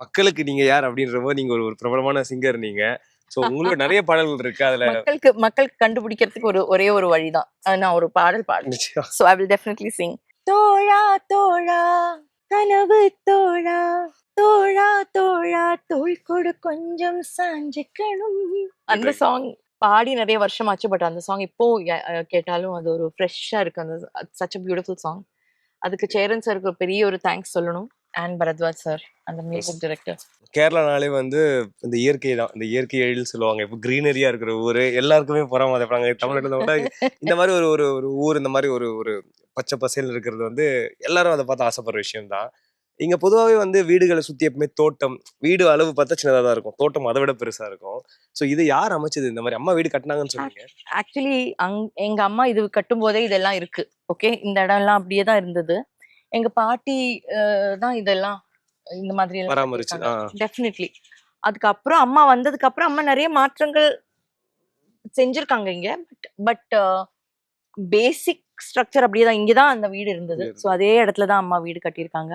மக்களுக்கு நீங்க யார் அப்படின்ற போது நீங்க ஒரு பிரபலமான சிங்கர் நீங்க. சோ உங்களுக்கு நிறைய பாடல்கள் இருக்கு. அதுல மக்களுக்கு மக்களுக்கு கண்டுபிடிக்கிறதுக்கு ஒரு ஒரே ஒரு வழிதான். நான் ஒரு பாடல் பாடுறேன். நிச்சயம். So I will definitely sing தோழா தோழா கனவு தோழா தோழா தோழா தோள் கொடு கொஞ்சம் சாஞ்சிக்கணும். அந்த சாங் பாடி நிறைய வருஷம் ஆச்சு பட் அந்த சாங் இப்போ கேட்டாலும் அது ஒரு ஃப்ரெஷ்ஷாக இருக்கு. அந்த சச் அ பியூட்டிஃபுல் சாங் அதுக்கு சேரன் சாருக்கு பெரிய ஒரு தேங்க்ஸ் சொல்லணும். அண்ட் பரத்வாஜ் சார் அந்த மியூசிக் டைரக்டர். கேரளானாலே வந்து இந்த இயற்கை தான் இந்த இயற்கை எழில் சொல்லுவாங்க. இப்போ கிரீனரியா இருக்கிற ஊரு எல்லாருக்குமே பொறாம தேப்பாங்க தமிழ்நாட்டுல இந்த மாதிரி ஒரு ஒரு ஒரு ஊர் இந்த மாதிரி ஒரு ஒரு பச்சை பசேல் இருக்கிறது வந்து எல்லாரும் அதை பார்த்து ஆசைப்படுற விஷயம் தான். இங்க பொதுவாகவே வந்து வீடுகளை சுத்தி எப்பவுமே தோட்டம் வீடு அளவு பார்த்தா சின்னதா தான் இருக்கும். தோட்டம் அதை விட பெருசா இருக்கும். சோ இது யார் அமைச்சது இந்த மாதிரி? அம்மா வீடு கட்டினாங்கன்னு சொன்னீங்க. ஆக்சுவலி அங் எங்க அம்மா இது கட்டும் போதே இதெல்லாம் இருக்கு. ஓகே இந்த இடம்லாம் அப்படியே தான் இருந்தது. எங்க பாட்டி தான் இதெல்லாம் இந்த மாதிரி ஆ. டெஃபினெட்லி அதுக்கப்புறம் அம்மா வந்ததுக்கு அப்புறம் அம்மா நிறைய மாற்றங்கள் செஞ்சிருக்காங்க இங்க. பட் பட் பேசிக் ஸ்ட்ரக்சர் அப்படியே தான் இங்கே தான் அந்த வீடு இருந்தது. இருந்தது. ஸோ அதே இடத்துல தான் அம்மா வீடு கட்டியிருக்காங்க.